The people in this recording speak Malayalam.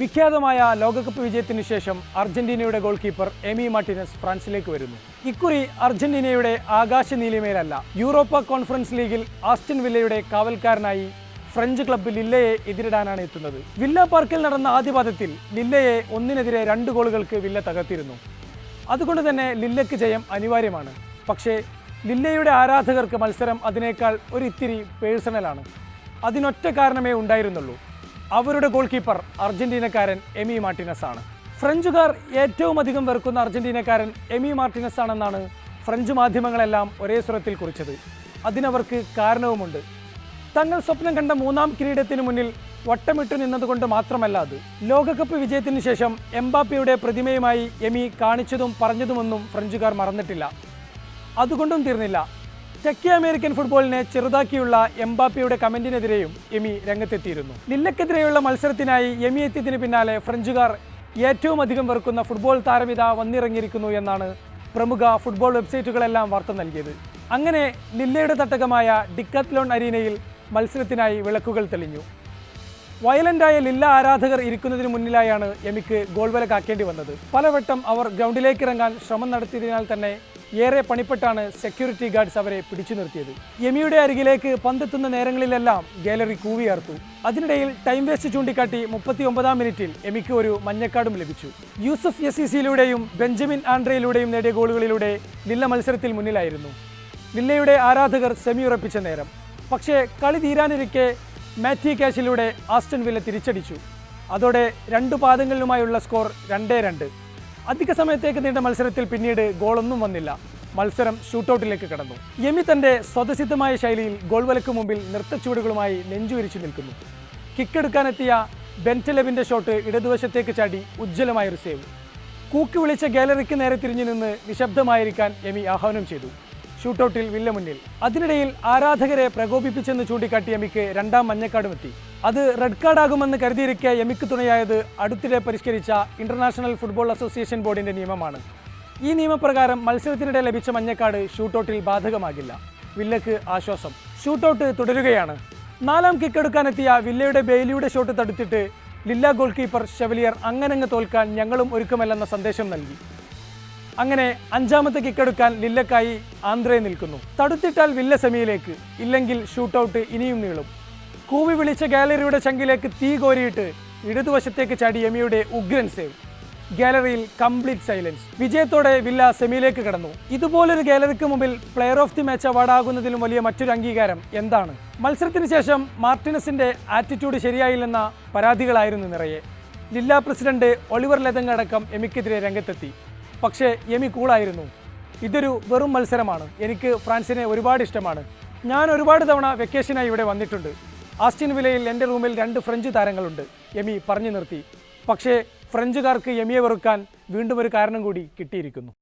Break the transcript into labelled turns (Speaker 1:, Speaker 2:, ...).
Speaker 1: വിഖ്യാതമായ ലോകകപ്പ് വിജയത്തിന് ശേഷം അർജന്റീനയുടെ ഗോൾ കീപ്പർ എമി മാർട്ടിനസ് ഫ്രാൻസിലേക്ക് വരുന്നു. ഇക്കുറി അർജന്റീനയുടെ ആകാശ നീലിമയിലല്ല യൂറോപ്പ കോൺഫറൻസ് ലീഗിൽ ആസ്റ്റിൻ വില്ലയുടെ കാവൽക്കാരനായി ഫ്രഞ്ച് ക്ലബ്ബ് ലില്ലയെ എതിരിടാനാണ് എത്തുന്നത്. വില്ല പാർക്കിൽ നടന്ന ആദ്യ പാദത്തിൽ ലില്ലയെ ഒന്നിനെതിരെ രണ്ട് ഗോളുകൾക്ക് വില്ല തകർത്തിരുന്നു. അതുകൊണ്ട് തന്നെ ലില്ലയ്ക്ക് ജയം അനിവാര്യമാണ്. പക്ഷേ ലില്ലയുടെ ആരാധകർക്ക് മത്സരം അതിനേക്കാൾ ഒരു ഇത്തിരി പേഴ്സണലാണ് അതിനൊറ്റ കാരണമേ ഉണ്ടായിരുന്നുള്ളൂ. അവരുടെ ഗോൾ കീപ്പർ അർജന്റീനക്കാരൻ എമി മാർട്ടിനസ് ആണ് ഫ്രഞ്ചുകാർ ഏറ്റവും അധികം വെറുക്കുന്ന അർജന്റീനക്കാരൻ എമി മാർട്ടിനസ് ആണെന്നാണ് ഫ്രഞ്ച് മാധ്യമങ്ങളെല്ലാം ഒരേ സ്വരത്തിൽ കുറിച്ചത്. അതിനവർക്ക് കാരണവുമുണ്ട്. തങ്ങൾ സ്വപ്നം കണ്ട മൂന്നാം കിരീടത്തിന് മുന്നിൽ വട്ടമിട്ടു നിന്നതുകൊണ്ട് മാത്രമല്ല അത്. ലോകകപ്പ് വിജയത്തിന് ശേഷം എംബാപ്പിയുടെ പ്രതിമയുമായി എമി കാണിച്ചതും പറഞ്ഞതുമൊന്നും ഫ്രഞ്ചുകാർ മറന്നിട്ടില്ല. അതുകൊണ്ടും തീർന്നില്ല. തെക്കേ അമേരിക്കൻ ഫുട്ബോളിനെ ചെറുതാക്കിയുള്ള എംബാപ്പിയുടെ കമന്റിനെതിരെയും എമി രംഗത്തെത്തിയിരുന്നു. ലില്ലക്കെതിരെയുള്ള മത്സരത്തിനായി എമി എത്തിയതിന് പിന്നാലെ ഫ്രഞ്ചുകാർ ഏറ്റവും അധികം വെറുക്കുന്ന ഫുട്ബോൾ താരമിത വന്നിറങ്ങിയിരിക്കുന്നു എന്നാണ് പ്രമുഖ ഫുട്ബോൾ വെബ്സൈറ്റുകളെല്ലാം വാർത്ത നൽകിയത്. അങ്ങനെ ലില്ലയുടെ തട്ടകമായ ഡിക്കത്ലോൺ അരീനയിൽ മത്സരത്തിനായി വിളക്കുകൾ തെളിഞ്ഞു. വയലന്റായ ലില്ല ആരാധകർ ഇരിക്കുന്നതിന് മുന്നിലായാണ് എമിക്ക് ഗോൾ വല കാക്കേണ്ടി വന്നത്. പലവട്ടം അവർ ഗ്രൗണ്ടിലേക്ക് ഇറങ്ങാൻ ശ്രമം നടത്തിയതിനാൽ തന്നെ ഏറെ പണിപ്പെട്ടാണ് സെക്യൂരിറ്റി ഗാർഡ്സ് അവരെ പിടിച്ചു നിർത്തിയത്. യമിയുടെ അരികിലേക്ക് പന്തെത്തുന്ന നേരങ്ങളിലെല്ലാം ഗാലറി കൂവിയാർത്തു. അതിനിടയിൽ ടൈം വേസ്റ്റ് ചൂണ്ടിക്കാട്ടി മുപ്പത്തി ഒമ്പതാം മിനിറ്റിൽ എമിക്ക് ഒരു മഞ്ഞക്കാടും ലഭിച്ചു. യൂസഫ് യസീസിയിലൂടെയും ബെഞ്ചമിൻ ആൻഡ്രയിലൂടെയും നേടിയ ഗോളുകളിലൂടെ ലില്ല മത്സരത്തിൽ മുന്നിലായിരുന്നു. ലില്ലയുടെ ആരാധകർ സെമി ഉറപ്പിച്ച നേരം. പക്ഷേ കളി തീരാനിരിക്കെ മാത്യു കാശിലൂടെ ആസ്റ്റൺ വില്ല തിരിച്ചടിച്ചു. അതോടെ രണ്ട് പാദങ്ങളിലുമായുള്ള സ്കോർ രണ്ടേ രണ്ട്. അധിക സമയത്തേക്ക് നീണ്ട മത്സരത്തിൽ പിന്നീട് ഗോളൊന്നും വന്നില്ല. മത്സരം ഷൂട്ടൗട്ടിലേക്ക് കടന്നു. യമി തന്റെ സ്വതസിദ്ധമായ ശൈലിയിൽ ഗോൾ വലക്ക് മുമ്പിൽ നൃത്തച്ചുവടുകളുമായി നെഞ്ചുവിരിച്ചു നിൽക്കുന്നു. കിക്കെടുക്കാനെത്തിയ ബെന്റലെബിന്റെ ഷോട്ട് ഇടതുവശത്തേക്ക് ചാടി ഉജ്ജ്വലമായൊരു സേവ്. കൂക്കി വിളിച്ച ഗാലറിക്ക് നേരെ തിരിഞ്ഞു നിന്ന് നിശബ്ദമായിരിക്കാൻ യമി ആഹ്വാനം ചെയ്തു. ഷൂട്ടൗട്ടിൽ വില്ല മുന്നിൽ. അതിനിടയിൽ ആരാധകരെ പ്രകോപിപ്പിച്ചെന്ന് ചൂണ്ടിക്കാട്ടി എമിക്ക് രണ്ടാം മഞ്ഞക്കാടും എത്തി അത് റെഡ് കാർഡാകുമെന്ന് കരുതിയിരിക്കെ എമിക്ക് തുണയായത് അടുത്തിടെ പരിഷ്കരിച്ച ഇന്റർനാഷണൽ ഫുട്ബോൾ അസോസിയേഷൻ ബോർഡിന്റെ നിയമമാണ്. ഈ നിയമപ്രകാരം മത്സരത്തിനിടെ ലഭിച്ച മഞ്ഞക്കാട് ഷൂട്ടൌട്ടിൽ ബാധകമാകില്ല. വില്ലക്ക് ആശ്വാസം. ഷൂട്ടൌട്ട് തുടരുകയാണ്. നാലാം കിക്കെടുക്കാനെത്തിയ വില്ലയുടെ ബെയിലിയുടെ ഷോട്ട് തടുത്തിട്ട് ലില്ല ഗോൾ കീപ്പർ ഷെവലിയർ അങ്ങനങ്ങ് തോൽക്കാൻ ഞങ്ങളും ഒരുക്കമല്ലെന്ന സന്ദേശം നൽകി. അങ്ങനെ അഞ്ചാമത്തെ കിക്കെടുക്കാൻ ലില്ലക്കായി ആന്ധ്രയെ നിൽക്കുന്നു. തടുത്തിട്ടാൽ വില്ല സെമിയിലേക്ക്. ഇല്ലെങ്കിൽ ഷൂട്ടൗട്ട് ഇനിയും നീളും. കൂവി വിളിച്ച ഗാലറിയുടെ ചങ്കിലേക്ക് തീ കോരിയിട്ട് ഇടതുവശത്തേക്ക് ചാടി എമിയുടെ ഉഗ്രൻ സേവ് ഗാലറിയിൽ കംപ്ലീറ്റ് സൈലൻസ് വിജയത്തോടെ വില്ല സെമിയിലേക്ക് കടന്നു. ഇതുപോലൊരു ഗാലറിക്ക് മുമ്പിൽ പ്ലെയർ ഓഫ് ദി മാച്ച് അവാർഡാകുന്നതിലും വലിയ മറ്റൊരു അംഗീകാരം എന്താണ്? മത്സരത്തിന് ശേഷം മാർട്ടിനസിന്റെ ആറ്റിറ്റ്യൂഡ് ശരിയായില്ലെന്ന പരാതികളായിരുന്നു നിറയെ. ജില്ലാ പ്രസിഡന്റ് ഒളിവർ ലതങ്ങടക്കം എമിക്കെതിരെ രംഗത്തെത്തി. പക്ഷേ എമി കൂളായിരുന്നു. ഇതൊരു വെറും മത്സരമാണ്. എനിക്ക് ഫ്രാൻസിനെ ഒരുപാട് ഇഷ്ടമാണ്. ഞാൻ ഒരുപാട് തവണ വെക്കേഷനായി ഇവിടെ വന്നിട്ടുണ്ട്. ആസ്റ്റിൻ വിലയിൽ എന്റെ റൂമിൽ രണ്ട് ഫ്രഞ്ച് താരങ്ങളുണ്ട്. യമി പറഞ്ഞു നിർത്തി. പക്ഷേ ഫ്രഞ്ചുകാർക്ക് എമിയെ വെറുക്കാൻ വീണ്ടും ഒരു കാരണം കൂടി കിട്ടിയിരിക്കുന്നു.